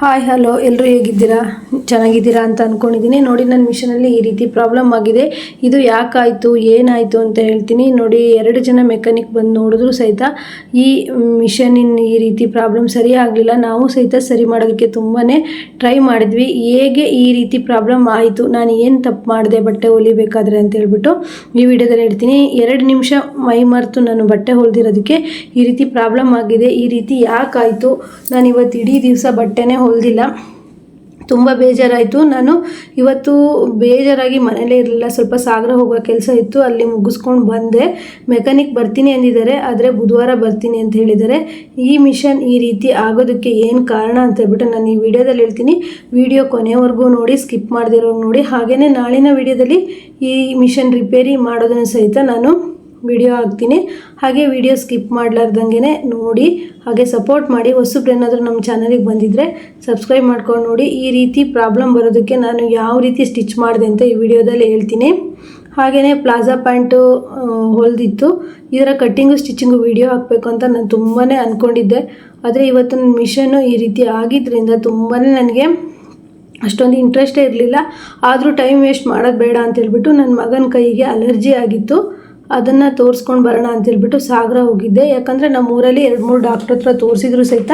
Hi hello ಎಲ್ಲರೂ ಹೇಗಿದ್ದೀರಾ? ಚೆನ್ನಾಗಿದ್ದೀರಾ ಅಂತ ಅಂದ್ಕೊಂಡಿದ್ದೀನಿ ನೋಡಿ, ನನ್ನ ಮಿಷನಲ್ಲಿ ಈ ರೀತಿ ಪ್ರಾಬ್ಲಮ್ ಆಗಿದೆ. ಇದು ಯಾಕಾಯಿತು? ಏನಾಯಿತು ಅಂತ ಹೇಳ್ತೀನಿ. ನೋಡಿ, ಎರಡು ಜನ ಮೆಕ್ಯಾನಿಕ್ ಬಂದು ನೋಡಿದ್ರು ಸಹಿತ ಈ ಮಿಷನಿನ ಈ ರೀತಿ ಪ್ರಾಬ್ಲಮ್ ಸರಿ ಆಗಲಿಲ್ಲ. ನಾವು ಸಹಿತ ಸರಿ ಮಾಡೋದಕ್ಕೆ ತುಂಬಾ ಟ್ರೈ ಮಾಡಿದ್ವಿ. ಹೇಗೆ ಈ ರೀತಿ ಪ್ರಾಬ್ಲಮ್ ಆಯಿತು? ನಾನು ಏನು ತಪ್ಪು ಮಾಡಿದೆ ಬಟ್ಟೆ ಹೊಲಿಬೇಕಾದ್ರೆ ಅಂತ ಹೇಳ್ಬಿಟ್ಟು ಈ ವಿಡಿಯೋದಲ್ಲಿ ಹೇಳ್ತೀನಿ. ಎರಡು ನಿಮಿಷ ಮೈ ಮರೆತು ನಾನು ಬಟ್ಟೆ ಹೊಲಿದಿರೋದಕ್ಕೆ ಈ ರೀತಿ ಪ್ರಾಬ್ಲಮ್ ಆಗಿದೆ. ಈ ರೀತಿ ಯಾಕಾಯಿತು? ನಾನು ಇವತ್ತು ಇಡೀ ದಿವಸ ಬಟ್ಟೆನೇ ಹೊಲ್ದಿಲ್ಲ ತುಂಬ ಬೇಜಾರಾಯಿತು. ನಾನು ಇವತ್ತು ಬೇಜಾರಾಗಿ ಮನೇಲೇ ಇರಲಿಲ್ಲ. ಸ್ವಲ್ಪ ಸಾಗರ ಹೋಗೋ ಕೆಲಸ ಇತ್ತು. ಅಲ್ಲಿ ಮುಗಿಸ್ಕೊಂಡು ಬಂದೆ. ಮೆಕ್ಯಾನಿಕ್ ಬರ್ತೀನಿ ಅಂದಿದ್ದಾರೆ. ಆದರೆ ಬುಧವಾರ ಬರ್ತೀನಿ ಅಂತ ಹೇಳಿದ್ದಾರೆ. ಈ ಮಿಷನ್ ಈ ರೀತಿ ಆಗೋದಕ್ಕೆ ಏನು ಕಾರಣ ಅಂತ ಹೇಳ್ಬಿಟ್ಟು ನಾನು ಈ ವಿಡಿಯೋದಲ್ಲಿ ಹೇಳ್ತೀನಿ. ವಿಡಿಯೋ ಕೊನೆವರೆಗೂ ನೋಡಿ, ಸ್ಕಿಪ್ ಮಾಡದಿರೋ ನೋಡಿ. ಹಾಗೆಯೇ ನಾಳಿನ ವಿಡಿಯೋದಲ್ಲಿ ಈ ಮಿಷನ್ ರಿಪೇರಿ ಮಾಡೋದನ್ನು ಸಹಿತ ನಾನು ವಿಡಿಯೋ ಹಾಕ್ತೀನಿ. ಹಾಗೆ ವಿಡಿಯೋ ಸ್ಕಿಪ್ ಮಾಡಲಾರ್ದಂಗೆ ನೋಡಿ, ಹಾಗೆ ಸಪೋರ್ಟ್ ಮಾಡಿ. ಹೊಸಬ್ರೇನಾದರೂ ನಮ್ಮ ಚಾನಲಿಗೆ ಬಂದಿದ್ದರೆ ಸಬ್ಸ್ಕ್ರೈಬ್ ಮಾಡ್ಕೊಂಡು ನೋಡಿ. ಈ ರೀತಿ ಪ್ರಾಬ್ಲಮ್ ಬರೋದಕ್ಕೆ ನಾನು ಯಾವ ರೀತಿ ಸ್ಟಿಚ್ ಮಾಡಿದೆ ಅಂತ ಈ ವಿಡಿಯೋದಲ್ಲಿ ಹೇಳ್ತೀನಿ. ಹಾಗೆಯೇ ಪ್ಲಾಜಾ ಪ್ಯಾಂಟು ಹೊಲಿದಿತ್ತು. ಇದರ ಕಟ್ಟಿಂಗು ಸ್ಟಿಚಿಂಗು ವಿಡಿಯೋ ಹಾಕಬೇಕು ಅಂತ ನಾನು ತುಂಬಾ ಅಂದ್ಕೊಂಡಿದ್ದೆ ಆದರೆ ಇವತ್ತು ನನ್ನ ಮಿಷನ್ನು ಈ ರೀತಿ ಆಗಿದ್ದರಿಂದ ತುಂಬಾ ನನಗೆ ಅಷ್ಟೊಂದು ಇಂಟ್ರೆಸ್ಟೇ ಇರಲಿಲ್ಲ. ಆದರೂ ಟೈಮ್ ವೇಸ್ಟ್ ಮಾಡೋದು ಬೇಡ ಅಂತ ಹೇಳ್ಬಿಟ್ಟು ನನ್ನ ಮಗನ ಕೈಗೆ ಅಲರ್ಜಿ ಆಗಿತ್ತು. ಅದನ್ನು ತೋರಿಸ್ಕೊಂಡು ಬರೋಣ ಅಂತೇಳ್ಬಿಟ್ಟು ಸಾಗರ ಹೋಗಿದ್ದೆ. ಯಾಕಂದರೆ ನಮ್ಮ ಊರಲ್ಲಿ ಎರಡು ಮೂರು ಡಾಕ್ಟ್ರ್ ಹತ್ರ ತೋರಿಸಿದ್ರು ಸಹಿತ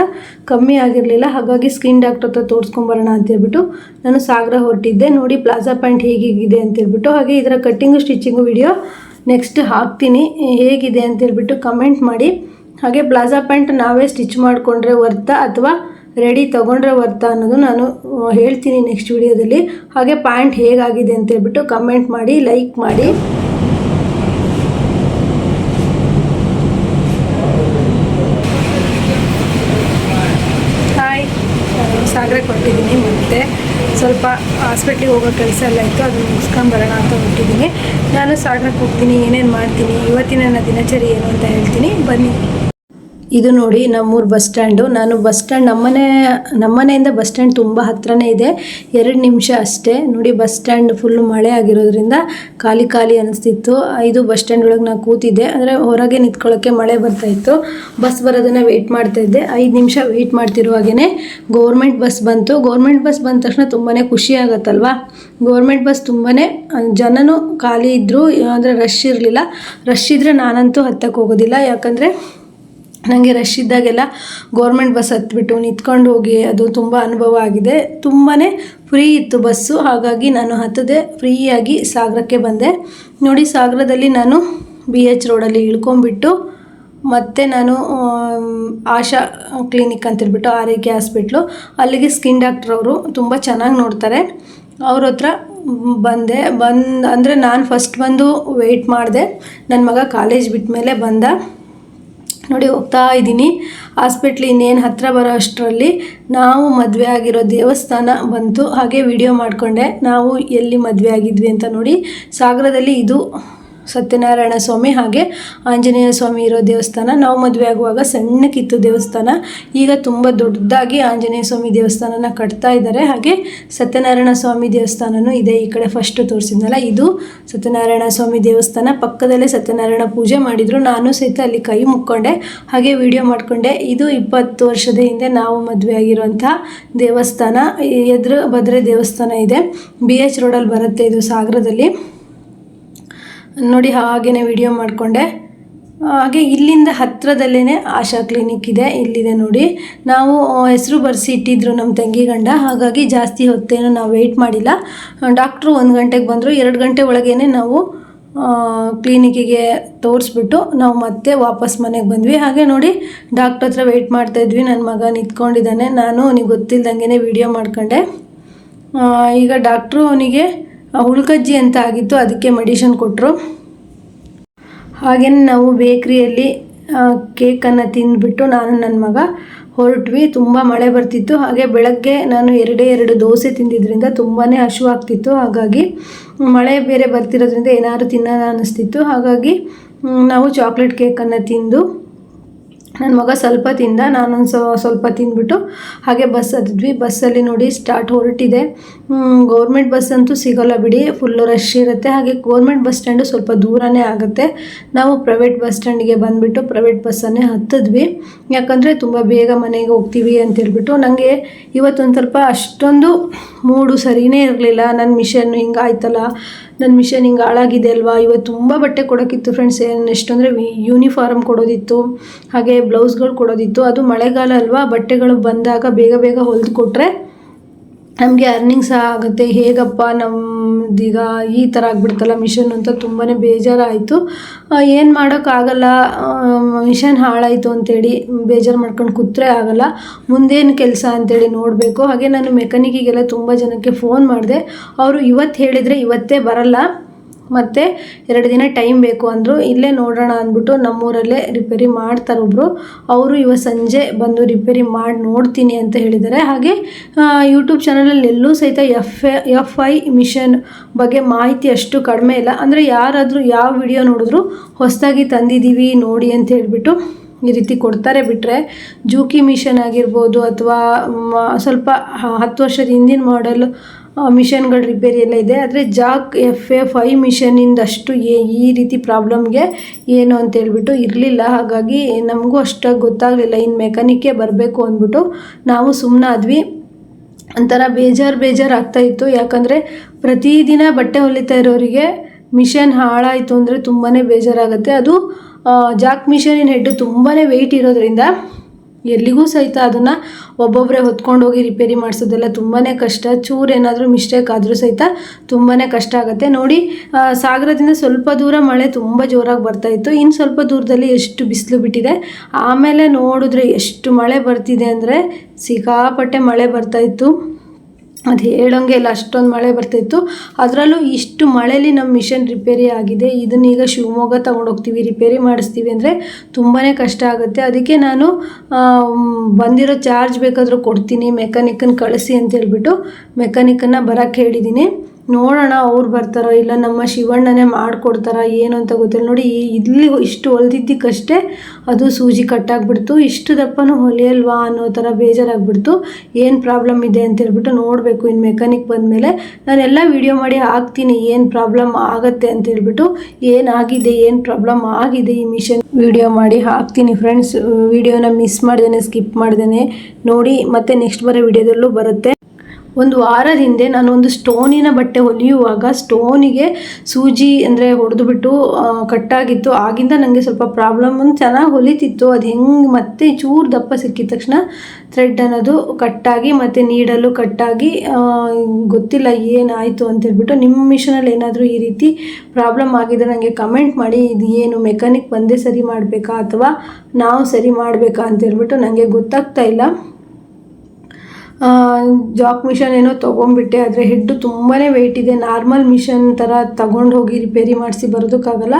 ಕಮ್ಮಿ ಆಗಿರಲಿಲ್ಲ. ಹಾಗಾಗಿ ಸ್ಕಿನ್ ಡಾಕ್ಟ್ರ್ ಹತ್ರ ತೋರಿಸ್ಕೊಂಡು ಬರೋಣ ಅಂತೇಳ್ಬಿಟ್ಟು ನಾನು ಸಾಗರ ಹೊರಟಿದ್ದೆ. ನೋಡಿ ಪ್ಲಾಜಾ ಪ್ಯಾಂಟ್ ಹೇಗಿದೆ ಅಂತೇಳ್ಬಿಟ್ಟು ಹಾಗೆ ಇದರ ಕಟ್ಟಿಂಗು ಸ್ಟಿಚಿಂಗು ವಿಡಿಯೋ ನೆಕ್ಸ್ಟ್ ಹಾಕ್ತೀನಿ. ಹೇಗಿದೆ ಅಂತೇಳ್ಬಿಟ್ಟು ಕಮೆಂಟ್ ಮಾಡಿ. ಹಾಗೆ ಪ್ಲಾಜಾ ಪ್ಯಾಂಟ್ ನಾವೇ ಸ್ಟಿಚ್ ಮಾಡಿಕೊಂಡ್ರೆ ವರ್ತ ಅಥವಾ ರೆಡಿ ತೊಗೊಂಡ್ರೆ ವರ್ತ ಅನ್ನೋದು ನಾನು ಹೇಳ್ತೀನಿ ನೆಕ್ಸ್ಟ್ ವಿಡಿಯೋದಲ್ಲಿ ಹಾಗೆ ಪ್ಯಾಂಟ್ ಹೇಗಾಗಿದೆ ಅಂತೇಳ್ಬಿಟ್ಟು ಕಮೆಂಟ್ ಮಾಡಿ ಲೈಕ್ ಮಾಡಿ ಹಾಯ್ ಸಾಗರಕ್ಕೆ ಹೊರಟಿದ್ದೀನಿ ಮತ್ತೆ ಸ್ವಲ್ಪ ಹಾಸ್ಪಿಟ್ಲಿಗೆ ಹೋಗೋ ಕೆಲಸ ಎಲ್ಲ ಇತ್ತು, ಅದನ್ನು ಮುಗಿಸ್ಕೊಂಡು ಬರೋಣ ಅಂತ ಹೊರಟಿದ್ದೀನಿ. ನಾನು ಸಾಗರಕ್ಕೆ ಹೋಗ್ತೀನಿ, ಏನೇನು ಮಾಡ್ತೀನಿ, ಇವತ್ತಿನ ನನ್ನ ದಿನಚರಿ ಏನು ಅಂತ ಹೇಳ್ತೀನಿ. ಬನ್ನಿ. ಇದು ನೋಡಿ ನಮ್ಮೂರು ಬಸ್ ಸ್ಟ್ಯಾಂಡು. ನಾನು ಬಸ್ ಸ್ಟ್ಯಾಂಡ್ ನಮ್ಮನೆ, ನಮ್ಮನೆಯಿಂದ ಬಸ್ ಸ್ಟ್ಯಾಂಡ್ ತುಂಬ ಹತ್ರನೇ ಇದೆ. ಎರಡು ನಿಮಿಷ ಅಷ್ಟೇ. ನೋಡಿ ಬಸ್ ಸ್ಟ್ಯಾಂಡ್ ಫುಲ್ಲು ಮಳೆ ಆಗಿರೋದ್ರಿಂದ ಖಾಲಿ ಖಾಲಿ ಅನಿಸ್ತಿತ್ತು. ಇದು ಬಸ್ ಸ್ಟ್ಯಾಂಡ್ ಒಳಗೆ ನಾನು ಕೂತಿದ್ದೆ. ಅಂದರೆ ಹೊರಗೆ ನಿಂತ್ಕೊಳ್ಳೋಕ್ಕೆ ಮಳೆ ಬರ್ತಾಯಿತ್ತು ಬಸ್ ಬರೋದನ್ನು ವೆಯ್ಟ್ ಮಾಡ್ತಾ ಇದ್ದೆ. ಐದು ನಿಮಿಷ ವೆಯ್ಟ್ ಮಾಡ್ತಿರುವಾಗೇ ಗೌರ್ಮೆಂಟ್ ಬಸ್ ಬಂತು. ಗೌರ್ಮೆಂಟ್ ಬಸ್ ಬಂದ ತಕ್ಷಣ ತುಂಬಾ ಖುಷಿ ಆಗುತ್ತಲ್ವಾ? ಗೌರ್ಮೆಂಟ್ ಬಸ್ ತುಂಬಾ ಜನನೂ ಖಾಲಿ ಇದ್ದರು ಅಂದರೆ ರಶ್ ಇರಲಿಲ್ಲ. ರಶ್ ಇದ್ದರೆ ನಾನಂತೂ ಹತ್ತಕ್ಕೆ ಹೋಗೋದಿಲ್ಲ. ಯಾಕಂದರೆ ನನಗೆ ರಶ್ ಇದ್ದಾಗೆಲ್ಲ ಗೋರ್ಮೆಂಟ್ ಬಸ್ ಹತ್ಬಿಟ್ಟು ನಿಂತ್ಕೊಂಡು ಹೋಗಿ, ಅದು ತುಂಬ ಅನುಭವ ಆಗಿದೆ. ತುಂಬಾ ಫ್ರೀ ಇತ್ತು ಬಸ್ಸು ಹಾಗಾಗಿ ನಾನು ಹತ್ತದೆ ಫ್ರೀಯಾಗಿ ಸಾಗರಕ್ಕೆ ಬಂದೆ. ನೋಡಿ, ಸಾಗರದಲ್ಲಿ ನಾನು ಬಿ ಎಚ್ ರೋಡಲ್ಲಿ ಇಳ್ಕೊಂಬಿಟ್ಟು ಮತ್ತೆ ನಾನು ಆಶಾ ಕ್ಲಿನಿಕ್ ಅಂತೇಳ್ಬಿಟ್ಟು ಆರೈಕೆ ಹಾಸ್ಪಿಟ್ಲು ಅಲ್ಲಿಗೆ ಸ್ಕಿನ್ ಡಾಕ್ಟ್ರ್ ಅವರು ತುಂಬ ಚೆನ್ನಾಗಿ ನೋಡ್ತಾರೆ. ಅವ್ರ ಹತ್ರ ಬಂದೆ, ಬಂದು, ಅಂದರೆ ನಾನು ಫಸ್ಟ್ ಬಂದು ವೆಯ್ಟ್ ಮಾಡಿದೆ. ನನ್ನ ಮಗ ಕಾಲೇಜ್ ಬಿಟ್ಟ ಮೇಲೆ ಬಂದ. ನೋಡಿ ಹೋಗ್ತಾ ಇದ್ದೀನಿ. ಹಾಸ್ಪಿಟ್ಲ್ ಇನ್ನೇನು ಹತ್ತಿರ ಬರೋ ಅಷ್ಟರಲ್ಲಿ ನಾವು ಮದುವೆ ಆಗಿರೋ ದೇವಸ್ಥಾನ ಬಂತು. ಹಾಗೆ ವಿಡಿಯೋ ಮಾಡಿಕೊಂಡೆ. ನಾವು ಎಲ್ಲಿ ಮದುವೆ ಆಗಿದ್ವಿ ಅಂತ ನೋಡಿ ಸಾಗರದಲ್ಲಿ ಇದು ಸತ್ಯನಾರಾಯಣ ಸ್ವಾಮಿ ಹಾಗೆ ಆಂಜನೇಯ ಸ್ವಾಮಿ ಇರೋ ದೇವಸ್ಥಾನ. ನಾವು ಮದುವೆ ಆಗುವಾಗ ಸಣ್ಣಕ್ಕಿತ್ತು ದೇವಸ್ಥಾನ. ಈಗ ತುಂಬ ದೊಡ್ಡದಾಗಿ ಆಂಜನೇಯ ಸ್ವಾಮಿ ದೇವಸ್ಥಾನನ ಕಟ್ತಾ ಇದ್ದಾರೆ. ಹಾಗೆ ಸತ್ಯನಾರಾಯಣ ಸ್ವಾಮಿ ದೇವಸ್ಥಾನನೂ ಇದೆ ಈ ಕಡೆ ಫಸ್ಟ್ ತೋರಿಸಿದ್ನಲ್ಲ. ಇದು ಸತ್ಯನಾರಾಯಣ ಸ್ವಾಮಿ ದೇವಸ್ಥಾನ. ಪಕ್ಕದಲ್ಲೇ ಸತ್ಯನಾರಾಯಣ ಪೂಜೆ ಮಾಡಿದರು. ನಾನು ಸಹಿತ ಅಲ್ಲಿ ಕೈ ಮುಕ್ಕೊಂಡೆ. ಹಾಗೆ ವಿಡಿಯೋ ಮಾಡಿಕೊಂಡೆ. ಇದು ಇಪ್ಪತ್ತು ವರ್ಷದ ಹಿಂದೆ ನಾವು ಮದುವೆ ಆಗಿರುವಂಥ ದೇವಸ್ಥಾನ. ಎದುರು ಭದ್ರೆ ದೇವಸ್ಥಾನ ಇದೆ. ಬಿ ಎಚ್ ರೋಡಲ್ಲಿ ಬರುತ್ತೆ ಇದು ಸಾಗರದಲ್ಲಿ. ನೋಡಿ ಹಾಗೇ ವಿಡಿಯೋ ಮಾಡಿಕೊಂಡೆ. ಹಾಗೆ ಇಲ್ಲಿಂದ ಹತ್ತಿರದಲ್ಲೇ ಆಶಾ ಕ್ಲಿನಿಕ್ ಇದೆ, ಇಲ್ಲಿದೆ ನೋಡಿ. ನಾವು ಹೆಸರು ಬರೆಸಿ ಇಟ್ಟಿದ್ರು ನಮ್ಮ ತಂಗಿ ಗಂಡ, ಹಾಗಾಗಿ ಜಾಸ್ತಿ ಹೊತ್ತೇನು ನಾವು ವೆಯ್ಟ್ ಮಾಡಿಲ್ಲ. ಡಾಕ್ಟ್ರು ಒಂದು ಗಂಟೆಗೆ ಬಂದರು, ಎರಡು ಗಂಟೆ ಒಳಗೇನೆ ನಾವು ಕ್ಲಿನಿಕ್ಕಿಗೆ ತೋರಿಸ್ಬಿಟ್ಟು ನಾವು ಮತ್ತೆ ವಾಪಸ್ ಮನೆಗೆ ಬಂದ್ವಿ. ಹಾಗೆ ನೋಡಿ ಡಾಕ್ಟ್ರ್ ಹತ್ರ ವೆಯ್ಟ್ ಮಾಡ್ತಾಯಿದ್ವಿ ನನ್ನ ಮಗ ನಿಂತ್ಕೊಂಡಿದ್ದಾನೆ. ನಾನು ಅವನಿಗೆ ಗೊತ್ತಿಲ್ದಂಗೆ ವಿಡಿಯೋ ಮಾಡ್ಕೊಂಡೆ. ಈಗ ಡಾಕ್ಟ್ರು ಅವನಿಗೆ ಹುಳ್ಕಜ್ಜಿ ಅಂತ ಆಗಿತ್ತು, ಅದಕ್ಕೆ ಮೆಡಿಷನ್ ಕೊಟ್ಟರು ಹಾಗೇ ನಾವು ಬೇಕ್ರಿಯಲ್ಲಿ ಕೇಕನ್ನು ತಿಂದುಬಿಟ್ಟು ನಾನು ನನ್ನ ಮಗ ಹೊರಟ್ವಿ. ತುಂಬ ಮಳೆ ಬರ್ತಿತ್ತು. ಹಾಗೆ ಬೆಳಗ್ಗೆ ನಾನು ಎರಡೇ ಎರಡು ದೋಸೆ ತಿಂದಿದ್ದರಿಂದ ತುಂಬಾ ಹಶು ಆಗ್ತಿತ್ತು ಹಾಗಾಗಿ ಮಳೆ ಬೇರೆ ಬರ್ತಿರೋದ್ರಿಂದ ಏನಾದರೂ ತಿನ್ನೋಣ ಅನ್ನಿಸ್ತಿತ್ತು. ಹಾಗಾಗಿ ನಾವು ಚಾಕ್ಲೇಟ್ ಕೇಕನ್ನು ತಿಂದು ನನ್ನ ಮಗ ಸ್ವಲ್ಪ ತಿಂದ ನಾನೊಂದು ಸ್ವಲ್ಪ ತಿಂದ್ಬಿಟ್ಟು ಹಾಗೆ ಬಸ್ ಹತ್ತಿದ್ವಿ ಬಸ್ಸಲ್ಲಿ ನೋಡಿ ಸ್ಟಾರ್ಟ್ ಹೊರಟಿದೆ. ಗೌರ್ಮೆಂಟ್ ಬಸ್ ಅಂತೂ ಸಿಗೋಲ್ಲ ಬಿಡಿ. ಫುಲ್ಲು ರಶ್ ಇರುತ್ತೆ. ಹಾಗೆ ಗೌರ್ಮೆಂಟ್ ಬಸ್ ಸ್ಟ್ಯಾಂಡು ಸ್ವಲ್ಪ ದೂರನೇ ಆಗುತ್ತೆ. ನಾವು ಪ್ರೈವೇಟ್ ಬಸ್ ಸ್ಟ್ಯಾಂಡಿಗೆ ಬಂದುಬಿಟ್ಟು ಪ್ರೈವೇಟ್ ಬಸ್ಸನ್ನೇ ಹತ್ತಿದ್ವಿ ಯಾಕಂದರೆ ತುಂಬ ಬೇಗ ಮನೆಗೆ ಹೋಗ್ತೀವಿ ಅಂತ ಹೇಳ್ಬಿಟ್ಟು ನನಗೆ ಇವತ್ತೊಂದು ಸ್ವಲ್ಪ ಅಷ್ಟೊಂದು ಮೂಡು ಸರಿಯೇ ಇರಲಿಲ್ಲ. ನನ್ನ ಮಿಷನ್ನು ಹಿಂಗಾಯ್ತಲ್ಲ ನನ್ನ ಮಿಷನ್ ಹಿಂಗೆ ಹಾಳಾಗಿದೆ ಅಲ್ವಾ? ಇವತ್ತು ತುಂಬ ಬಟ್ಟೆ ಕೊಡೋಕ್ಕಿತ್ತು ಫ್ರೆಂಡ್ಸ್ ಏನೆಷ್ಟು ಅಂದರೆ ಯೂನಿಫಾರ್ಮ್ ಕೊಡೋದಿತ್ತು, ಹಾಗೆ ಬ್ಲೌಸ್ಗಳು ಕೊಡೋದಿತ್ತು. ಅದು ಮಳೆಗಾಲ ಅಲ್ವಾ? ಬಟ್ಟೆಗಳು ಬಂದಾಗ ಬೇಗ ಬೇಗ ಹೊಲ್ದು ಕೊಟ್ಟರೆ ನಮಗೆ ಅರ್ನಿಂಗ್ ಸಹ ಆಗುತ್ತೆ, ಹೇಗಪ್ಪ ನಮ್ಮದೀಗ ಈ ಥರ ಆಗ್ಬಿಡ್ತಲ್ಲ ಮಿಷನ್ ಅಂತ ತುಂಬಾ ಬೇಜಾರಾಯಿತು. ಏನು ಮಾಡೋಕ್ಕಾಗಲ್ಲ ಮಿಷನ್ ಹಾಳಾಯಿತು ಅಂತೇಳಿ ಬೇಜಾರು ಮಾಡ್ಕೊಂಡು ಕೂತ್ರೆ ಆಗಲ್ಲ. ಮುಂದೇನು ಕೆಲಸ ಅಂತೇಳಿ ನೋಡಬೇಕು. ಹಾಗೆ ನಾನು ಮೆಕ್ಯಾನಿಕಿಗೆಲ್ಲ ತುಂಬ ಜನಕ್ಕೆ ಫೋನ್ ಮಾಡಿದೆ. ಅವರು ಇವತ್ತು ಹೇಳಿದರೆ ಇವತ್ತೇ ಬರಲ್ಲ. ಮತ್ತು ಎರಡು ದಿನ ಟೈಮ್ ಬೇಕು ಅಂದರು, ಇಲ್ಲೇ ನೋಡೋಣ ಅಂದ್ಬಿಟ್ಟು ನಮ್ಮೂರಲ್ಲೇ ರಿಪೇರಿ ಮಾಡ್ತಾರೊಬ್ಬರು ಅವರು ಇವತ್ತು ಸಂಜೆ ಬಂದು ರಿಪೇರಿ ಮಾಡಿ ನೋಡ್ತೀನಿ ಅಂತ ಹೇಳಿದ್ದಾರೆ ಹಾಗೆ ಯೂಟ್ಯೂಬ್ ಚಾನಲಲ್ಲಿ ಎಲ್ಲೂ ಸಹಿತ ಎಫ್ ಎಫ್ ಐ ಮಿಷನ್ ಬಗ್ಗೆ ಮಾಹಿತಿ ಅಷ್ಟು ಕಡಿಮೆ ಇಲ್ಲ. ಅಂದರೆ ಯಾರಾದರೂ ಯಾವ ವಿಡಿಯೋ ನೋಡಿದ್ರು ಹೊಸದಾಗಿ ತಂದಿದ್ದೀವಿ, ನೋಡಿ ಅಂತ ಹೇಳಿಬಿಟ್ಟು ಈ ರೀತಿ ಕೊಡ್ತಾರೆ ಬಿಟ್ಟರೆ ಜೂಕಿ ಮಿಷನ್ ಆಗಿರ್ಬೋದು ಅಥವಾ ಸ್ವಲ್ಪ ಹತ್ತು ವರ್ಷದ ಹಿಂದಿನ ಮಾಡೆಲ್ ಮಿಷನ್ಗಳ ರಿಪೇರಿ ಎಲ್ಲ ಇದೆ. ಆದರೆ ಜಾಕ್ ಎಫ್ ಎ ಮಿಷನಿಂದ ಅಷ್ಟು ಏ, ಈ ರೀತಿ ಪ್ರಾಬ್ಲಮ್ಗೆ ಏನು ಅಂತ ಹೇಳ್ಬಿಟ್ಟು ಇರಲಿಲ್ಲ. ಹಾಗಾಗಿ ನಮಗೂ ಅಷ್ಟಾಗಿ ಗೊತ್ತಾಗಲಿಲ್ಲ. ಇನ್ನು ಮೆಕ್ಯಾನಿಕ್ಕೇ ಬರಬೇಕು ಅಂದ್ಬಿಟ್ಟು ನಾವು ಸುಮ್ಮನಾದ್ವಿ ಒಂಥರ ಬೇಜಾರು ಬೇಜಾರು ಆಗ್ತಾ ಇತ್ತು. ಯಾಕಂದರೆ ಪ್ರತಿದಿನ ಬಟ್ಟೆ ಹೊಲಿತಾ ಇರೋರಿಗೆ ಮಿಷನ್ ಹಾಳಾಯಿತು ಅಂದರೆ ತುಂಬಾ ಬೇಜಾರಾಗುತ್ತೆ. ಅದು ಜಾಕ್ ಮಿಷನಿನ ಹೆಡ್ಡು ತುಂಬಾ ವೆಯ್ಟ್ ಇರೋದ್ರಿಂದ ಎಲ್ಲಿಗೂ ಸಹಿತ ಅದನ್ನು ಒಬ್ಬೊಬ್ಬರೇ ಹೊತ್ಕೊಂಡು ಹೋಗಿ ರಿಪೇರಿ ಮಾಡಿಸೋದೆಲ್ಲ ತುಂಬಾ ಕಷ್ಟ. ಚೂರು ಏನಾದರೂ ಮಿಸ್ಟೇಕ್ ಆದರೂ ಸಹಿತ ತುಂಬಾ ಕಷ್ಟ ಆಗುತ್ತೆ. ನೋಡಿ ಸಾಗರದಿಂದ ಸ್ವಲ್ಪ ದೂರ ಮಳೆ ತುಂಬ ಜೋರಾಗಿ ಬರ್ತಾ ಇತ್ತು. ಇನ್ನು ಸ್ವಲ್ಪ ದೂರದಲ್ಲಿ ಎಷ್ಟು ಬಿಸಿಲು ಬಿಟ್ಟಿದೆ. ಆಮೇಲೆ ನೋಡಿದ್ರೆ ಎಷ್ಟು ಮಳೆ ಬರ್ತಿದೆ ಅಂದರೆ ಸಿಕ್ಕಾಪಟ್ಟೆ ಮಳೆ ಬರ್ತಾ ಇತ್ತು. ಅದು ಹೇಳೋಂಗೆ ಇಲ್ಲ ಅಷ್ಟೊಂದು ಮಳೆ ಬರ್ತಿತ್ತು. ಅದರಲ್ಲೂ ಇಷ್ಟು ಮಳೇಲಿ ನಮ್ಮ ಮಿಷನ್ ರಿಪೇರಿ ಆಗಿದೆ. ಇದನ್ನೀಗ ಶಿವಮೊಗ್ಗ ತೊಗೊಂಡೋಗ್ತೀವಿ, ರಿಪೇರಿ ಮಾಡಿಸ್ತೀವಿ ಅಂದರೆ ತುಂಬಾ ಕಷ್ಟ ಆಗುತ್ತೆ. ಅದಕ್ಕೆ ನಾನು ಬಂದಿರೋ ಚಾರ್ಜ್ ಬೇಕಾದರೂ ಕೊಡ್ತೀನಿ ಮೆಕ್ಯಾನಿಕನ್ನ ಕಳಿಸಿ ಅಂತ ಹೇಳ್ಬಿಟ್ಟು ಮೆಕ್ಯಾನಿಕನ್ನು ಬರೋಕ್ಕೆ ಹೇಳಿದ್ದೀನಿ ನೋಡೋಣ ಅವ್ರು ಬರ್ತಾರೋ ಇಲ್ಲ ನಮ್ಮ ಶಿವಣ್ಣನೇ ಮಾಡಿಕೊಡ್ತಾರ ಏನು ಅಂತ ಗೊತ್ತಿಲ್ಲ. ನೋಡಿ ಇಲ್ಲಿ ಇಷ್ಟು ಹೊಲ್ದಿದ್ದಕ್ಕಷ್ಟೇ ಅದು ಸೂಜಿ ಕಟ್ಟಾಗ್ಬಿಡ್ತು. ಇಷ್ಟು ದಪ್ಪನೂ ಹೊಲಿಯಲ್ವಾ ಅನ್ನೋ ಥರ ಬೇಜಾರಾಗ್ಬಿಡ್ತು. ಏನು ಪ್ರಾಬ್ಲಮ್ ಇದೆ ಅಂತ ಹೇಳ್ಬಿಟ್ಟು ನೋಡಬೇಕು. ಇನ್ನು ಮೆಕ್ಯಾನಿಕ್ ಬಂದಮೇಲೆ ನಾನೆಲ್ಲ ವೀಡಿಯೋ ಮಾಡಿ ಹಾಕ್ತೀನಿ. ಏನು ಪ್ರಾಬ್ಲಮ್ ಆಗುತ್ತೆ ಅಂತ ಹೇಳ್ಬಿಟ್ಟು ಏನಾಗಿದೆ, ಏನು ಪ್ರಾಬ್ಲಮ್ ಆಗಿದೆ ಈ ಮಿಷನ್ ವಿಡಿಯೋ ಮಾಡಿ ಹಾಕ್ತೀನಿ ಫ್ರೆಂಡ್ಸ್ ವಿಡಿಯೋನ ಮಿಸ್ ಮಾಡ್ದೇನೆ ಸ್ಕಿಪ್ ಮಾಡ್ದೇನೆ. ನೋಡಿ, ಮತ್ತೆ ನೆಕ್ಸ್ಟ್ ಬರೋ ವಿಡಿಯೋದಲ್ಲೂ ಬರುತ್ತೆ. ಒಂದು ವಾರದ ಹಿಂದೆ ನಾನು ಒಂದು ಸ್ಟೋನಿನ ಬಟ್ಟೆ ಹೊಲಿಯುವಾಗ ಸ್ಟೋನಿಗೆ ಸೂಜಿ ಅಂದರೆ ಹೊಡೆದುಬಿಟ್ಟು ಕಟ್ಟಾಗಿತ್ತು. ಆಗಿಂದ ನನಗೆ ಸ್ವಲ್ಪ ಪ್ರಾಬ್ಲಮ್. ಚೆನ್ನಾಗಿ ಹೊಲಿತಿತ್ತು. ಅದು ಹೆಂಗೆ ಮತ್ತೆ ಚೂರು ದಪ್ಪ ಸಿಕ್ಕಿದ ತಕ್ಷಣ ಥ್ರೆಡ್ ಅನ್ನೋದು ಕಟ್ಟಾಗಿ ಮತ್ತು ನೀಡಲು ಕಟ್ಟಾಗಿ ಗೊತ್ತಿಲ್ಲ ಏನಾಯಿತು ಅಂತ ಹೇಳ್ಬಿಟ್ಟು ನಿಮ್ಮ ಮಿಷನಲ್ಲಿ ಏನಾದರೂ ಈ ರೀತಿ ಪ್ರಾಬ್ಲಮ್ ಆಗಿದೆ ನನಗೆ ಕಮೆಂಟ್ ಮಾಡಿ. ಇದು ಏನು ಮೆಕ್ಯಾನಿಕ್ ಬಂದೇ ಸರಿ ಮಾಡಬೇಕಾ ಅಥವಾ ನಾವು ಸರಿ ಮಾಡಬೇಕಾ ಅಂತ ಹೇಳ್ಬಿಟ್ಟು ನನಗೆ ಗೊತ್ತಾಗ್ತಾ ಇಲ್ಲ. ಜಾಕ್ ಮಿಷನ್ ಏನೋ ತೊಗೊಂಡ್ಬಿಟ್ಟೆ, ಆದರೆ ಹೆಡ್ಡು ತುಂಬಾ ವೆಯ್ಟ್ ಇದೆ. ನಾರ್ಮಲ್ ಮಿಷನ್ ಥರ ತಗೊಂಡು ಹೋಗಿ ರಿಪೇರಿ ಮಾಡಿಸಿ ಬರೋದಕ್ಕಾಗಲ್ಲ.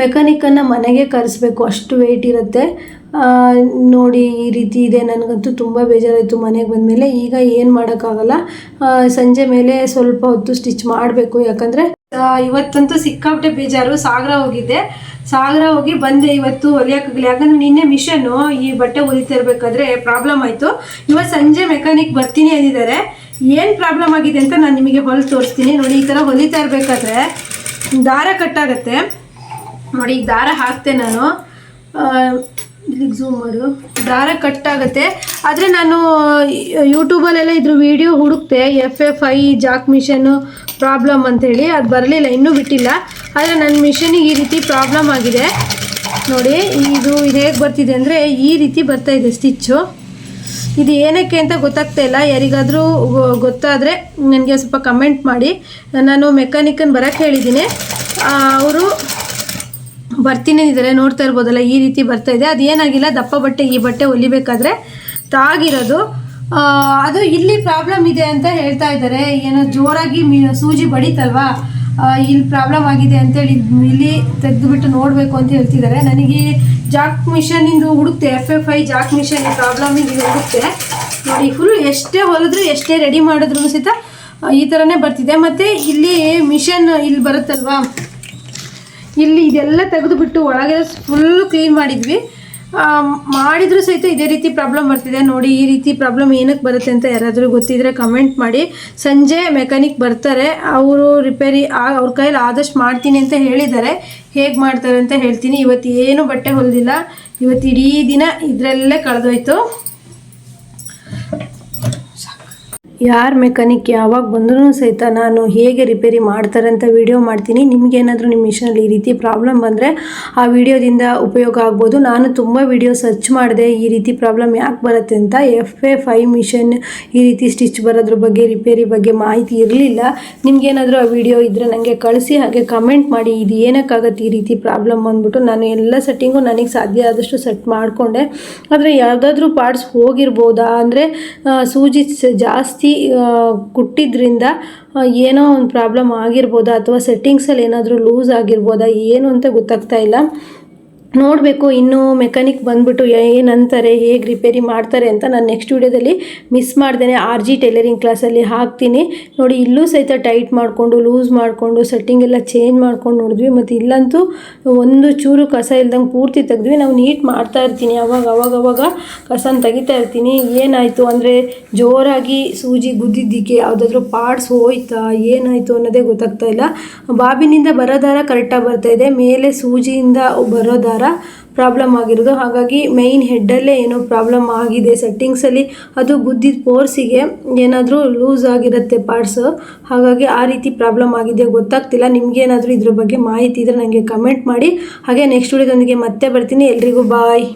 ಮೆಕ್ಯಾನಿಕನ್ನು ಮನೆಗೆ ಕರೆಸ್ಬೇಕು, ಅಷ್ಟು ವೆಯ್ಟ್ ಇರುತ್ತೆ. ನೋಡಿ ಈ ರೀತಿ ಇದೆ, ನನಗಂತೂ ತುಂಬ ಬೇಜಾರಾಯಿತು ಮನೆಗೆ ಬಂದಮೇಲೆ. ಈಗ ಏನು ಮಾಡೋಕ್ಕಾಗಲ್ಲ. ಸಂಜೆ ಮೇಲೆ ಸ್ವಲ್ಪ ಹೊತ್ತು ಸ್ಟಿಚ್ ಮಾಡಬೇಕು. ಯಾಕಂದರೆ ಇವತ್ತಂತೂ ಸಿಕ್ಕಾಪಟ್ಟೆ ಬೇಜಾರು, ಸಾಗರ ಹೋಗಿದ್ದೆ ಸಾಗರ ಹೋಗಿ ಬಂದೆ ಇವತ್ತು ಹೊಲಿಯೋಕ್ಕಾಗಲಿ ಯಾಕಂದ್ರೆ ನಿನ್ನೆ ಮಿಷನ್ನು ಈ ಬಟ್ಟೆ ಹೊಲಿತಿರ್ಬೇಕಾದ್ರೆ ಪ್ರಾಬ್ಲಮ್ ಆಯಿತು. ಇವತ್ತು ಸಂಜೆ ಮೆಕ್ಯಾನಿಕ್ ಬರ್ತೀನಿ ಅಂದಿದ್ದಾರೆ. ಏನು ಪ್ರಾಬ್ಲಮ್ ಆಗಿದೆ ಅಂತ ನಾನು ನಿಮಗೆ ಹೊಲ್ ತೋರಿಸ್ತೀನಿ. ನೋಡಿ, ಈ ಥರ ಹೊಲಿತಾ ಇರಬೇಕಾದ್ರೆ ದಾರ ಕಟ್ಟಾಗತ್ತೆ. ನೋಡಿ ಈಗ ದಾರ ಹಾಕ್ತೆ ನಾನು. ಇಲ್ಲಿಗೆ ಝೂಮ್ ಮಾಡು. ದಾರ ಕಟ್ಟಾಗತ್ತೆ. ಆದರೆ ನಾನು ಯೂಟ್ಯೂಬಲ್ಲೆಲ್ಲ ಇದ್ರ ವಿಡಿಯೋ ಹುಡುಕ್ತೆ. F F I jack machine problem ಅಂತೇಳಿ ಅದು ಬರಲಿಲ್ಲ, ಇನ್ನೂ ಬಿಟ್ಟಿಲ್ಲ. ಆದರೆ ನನ್ನ ಮಿಷನಿಗೆ ಈ ರೀತಿ ಪ್ರಾಬ್ಲಮ್ ಆಗಿದೆ. ನೋಡಿ, ಇದು ಹೇಗೆ ಬರ್ತಿದೆ ಅಂದರೆ ಈ ರೀತಿ ಬರ್ತಾ ಇದೆ ಸ್ಟಿಚ್ಚು ಇದು ಏನಕ್ಕೆ ಅಂತ ಗೊತ್ತಾಗ್ತಾ ಇಲ್ಲ. ಯಾರಿಗಾದರೂ ಗೊತ್ತಾದರೆ ನನಗೆ ಸ್ವಲ್ಪ ಕಮೆಂಟ್ ಮಾಡಿ. ನಾನು ಮೆಕ್ಯಾನಿಕನ್ನು ಬರೋಕ್ಕೆ ಹೇಳಿದ್ದೀನಿ. ಅವರು ಬರ್ತೀನಿ ಇದ್ದಾರೆ ನೋಡ್ತಾ ಇರ್ಬೋದಲ್ಲ, ಈ ರೀತಿ ಬರ್ತಾ ಇದೆ. ಅದು ಏನಾಗಿಲ್ಲ, ದಪ್ಪ ಬಟ್ಟೆ, ಈ ಬಟ್ಟೆ ಹೊಲಿಬೇಕಾದ್ರೆ ತಾಗಿರೋದು. ಅದು ಇಲ್ಲಿ ಪ್ರಾಬ್ಲಮ್ ಇದೆ ಅಂತ ಹೇಳ್ತಾ ಇದ್ದಾರೆ. ಏನೋ ಜೋರಾಗಿ ಸೂಜಿ ಬಡಿತಲ್ವಾ? ಇಲ್ಲಿ ಪ್ರಾಬ್ಲಮ್ ಆಗಿದೆ ಅಂತೇಳಿ ಇಲ್ಲಿ ತೆಗೆದುಬಿಟ್ಟು ನೋಡಬೇಕು ಅಂತ ಹೇಳ್ತಿದ್ದಾರೆ. ನನಗೆ ಜಾಕ್ ಮಿಷನಿಂದು ಹುಡುಕ್ತೆ F F I jack machine problem ಇದು ಹುಡುಕ್ತೆ. ನೋಡಿ ಫುಲ್ ಎಷ್ಟೇ ಹೊಲಿದ್ರು, ಎಷ್ಟೇ ರೆಡಿ ಮಾಡಿದ್ರು ಸಹಿತ ಈ ಥರನೇ ಬರ್ತಿದೆ. ಮತ್ತು ಇಲ್ಲಿ ಮಿಷನ್ ಇಲ್ಲಿ ಬರುತ್ತಲ್ವಾ? ಇಲ್ಲಿ ಇದೆಲ್ಲ ತೆಗೆದುಬಿಟ್ಟು ಒಳಗೆ ಫುಲ್ ಕ್ಲೀನ್ ಮಾಡಿದ್ವಿ. ಮಾಡಿದರೂ ಸಹಿತ ಇದೇ ರೀತಿ ಪ್ರಾಬ್ಲಮ್ ಬರ್ತಿದೆ. ನೋಡಿ, ಈ ರೀತಿ ಪ್ರಾಬ್ಲಮ್ ಏನಕ್ಕೆ ಬರುತ್ತೆ ಅಂತ ಯಾರಾದರೂ ಗೊತ್ತಿದ್ರೆ ಕಮೆಂಟ್ ಮಾಡಿ. ಸಂಜೆ ಮೆಕ್ಯಾನಿಕ್ ಬರ್ತಾರೆ. ಅವರು ರಿಪೇರಿ ಅವ್ರ ಕೈಲಿ ಆದಷ್ಟು ಮಾಡ್ತೀನಿ ಅಂತ ಹೇಳಿದ್ದಾರೆ. ಹೇಗೆ ಮಾಡ್ತಾರೆ ಅಂತ ಹೇಳ್ತೀನಿ. ಇವತ್ತು ಏನು ಬಟ್ಟೆ ಹೊಲಿದಿಲ್ಲ. ಇವತ್ತು ಇಡೀ ದಿನ ಇದರಲ್ಲೇ ಕಳೆದೋಯ್ತು. ಯಾರು ಮೆಕ್ಯಾನಿಕ್ ಯಾವಾಗ ಬಂದ್ರೂ ಸಹಿತ ನಾನು ಹೇಗೆ ರಿಪೇರಿ ಮಾಡ್ತಾರೆ ಅಂತ ವಿಡಿಯೋ ಮಾಡ್ತೀನಿ. ನಿಮಗೇನಾದರೂ ನಿಮ್ಮ ಮಿಷನಲ್ಲಿ ಈ ರೀತಿ ಪ್ರಾಬ್ಲಮ್ ಬಂದರೆ ಆ ವಿಡಿಯೋದಿಂದ ಉಪಯೋಗ ಆಗ್ಬೋದು. ನಾನು ತುಂಬ ವಿಡಿಯೋ ಸರ್ಚ್ ಮಾಡಿದೆ, ಈ ರೀತಿ ಪ್ರಾಬ್ಲಮ್ ಯಾಕೆ ಬರುತ್ತೆ ಅಂತ ಎಫ್ ಎ ಫೈ ಮಿಷನ್ ಈ ರೀತಿ ಸ್ಟಿಚ್ ಬರೋದ್ರ ಬಗ್ಗೆ ರಿಪೇರಿ ಬಗ್ಗೆ ಮಾಹಿತಿ ಇರಲಿಲ್ಲ. ನಿಮಗೇನಾದರೂ ಆ ವಿಡಿಯೋ ಇದ್ದರೆ ನನಗೆ ಕಳಿಸಿ, ಹಾಗೆ ಕಮೆಂಟ್ ಮಾಡಿ. ಇದು ಏನಕ್ಕಾಗತ್ತೆ ಈ ರೀತಿ ಪ್ರಾಬ್ಲಮ್ ಬಂದ್ಬಿಟ್ಟು ನಾನು ಎಲ್ಲ ಸೆಟ್ಟಿಂಗು ನನಗೆ ಸಾಧ್ಯ ಆದಷ್ಟು ಸೆಟ್ ಮಾಡಿಕೊಂಡೆ. ಆದರೆ ಯಾವುದಾದ್ರೂ ಪಾರ್ಟ್ಸ್ ಹೋಗಿರ್ಬೋದಾ? ಅಂದರೆ ಸೂಜಿ ಜಾಸ್ತಿ ಕುಟ್ಟಿದ್ರಿಂದ ಏನೋ ಒಂದು ಪ್ರಾಬ್ಲಮ್ ಆಗಿರ್ಬೋದಾ? ಅಥವಾ ಸೆಟ್ಟಿಂಗ್ಸಲ್ಲಿ ಏನಾದರೂ ಲೂಸ್ ಆಗಿರ್ಬೋದಾ? ಏನು ಅಂತ ಗೊತ್ತಾಗ್ತಾ ಇಲ್ಲ. ನೋಡಬೇಕು ಇನ್ನು ಮೆಕ್ಯಾನಿಕ್ ಬಂದ್ಬಿಟ್ಟು ಏನಂತಾರೆ, ಹೇಗೆ ರಿಪೇರಿ ಮಾಡ್ತಾರೆ ಅಂತ ನಾನು ನೆಕ್ಸ್ಟ್ ವೀಡಿಯೋದಲ್ಲಿ ಮಿಸ್ ಮಾಡ್ದೇನೆ ಆರ್ ಜಿ ಟೈಲರಿಂಗ್ ಕ್ಲಾಸಲ್ಲಿ ಹಾಕ್ತೀನಿ. ನೋಡಿ, ಇಲ್ಲೂ ಸಹಿತ ಟೈಟ್ ಮಾಡಿಕೊಂಡು ಲೂಸ್ ಮಾಡಿಕೊಂಡು ಸೆಟ್ಟಿಂಗ್ ಎಲ್ಲ ಚೇಂಜ್ ಮಾಡ್ಕೊಂಡು ನೋಡಿದ್ವಿ. ಮತ್ತು ಇಲ್ಲಂತೂ ಒಂದು ಚೂರು ಕಸ ಇಲ್ದಂಗೆ ಪೂರ್ತಿ ತೆಗೆದ್ವಿ. ನಾವು ನೀಟ್ ಮಾಡ್ತಾ ಇರ್ತೀನಿ. ಅವಾಗ ಅವಾಗ ಅವಾಗ ಕಸನ ತೆಗಿತಾ ಇರ್ತೀನಿ. ಏನಾಯಿತು ಅಂದರೆ ಜೋರಾಗಿ ಸೂಜಿ ಗುದ್ದಿದ್ದಕ್ಕೆ ಯಾವುದಾದ್ರೂ ಪಾರ್ಟ್ಸ್ ಹೋಯ್ತಾ, ಏನಾಯಿತು ಅನ್ನೋದೇ ಗೊತ್ತಾಗ್ತಾ ಇಲ್ಲ. ಬಾಬಿನಿಂದ ಬರೋ ದಾರ ಕರೆಕ್ಟಾಗಿ ಬರ್ತಾ ಇದೆ. ಮೇಲೆ ಸೂಜಿಯಿಂದ ಬರೋ ದಾರ ಪ್ರಾಬ್ಲಮ್ ಆಗಿರೋದು. ಹಾಗಾಗಿ ಮೈನ್ ಹೆಡ್ಡಲ್ಲೇ ಏನೋ ಪ್ರಾಬ್ಲಮ್ ಆಗಿದೆ ಸೆಟ್ಟಿಂಗ್ಸಲ್ಲಿ ಅದು ಬುದ್ಧಿ ಪೋರ್ಸಿಗೆ ಏನಾದರೂ ಲೂಸ್ ಆಗಿರುತ್ತೆ ಪಾರ್ಟ್ಸು ಹಾಗಾಗಿ ಆ ರೀತಿ ಪ್ರಾಬ್ಲಮ್ ಆಗಿದೆ ಗೊತ್ತಾಗ್ತಿಲ್ಲ. ನಿಮಗೇನಾದರೂ ಇದ್ರ ಬಗ್ಗೆ ಮಾಹಿತಿ ಇದ್ದರೆ ನನಗೆ ಕಮೆಂಟ್ ಮಾಡಿ. ಹಾಗೆ ನೆಕ್ಸ್ಟ್ ವಿಡಿಯೋದೊಂದಿಗೆ ಮತ್ತೆ ಬರ್ತೀನಿ. ಎಲ್ರಿಗೂ ಬಾಯ್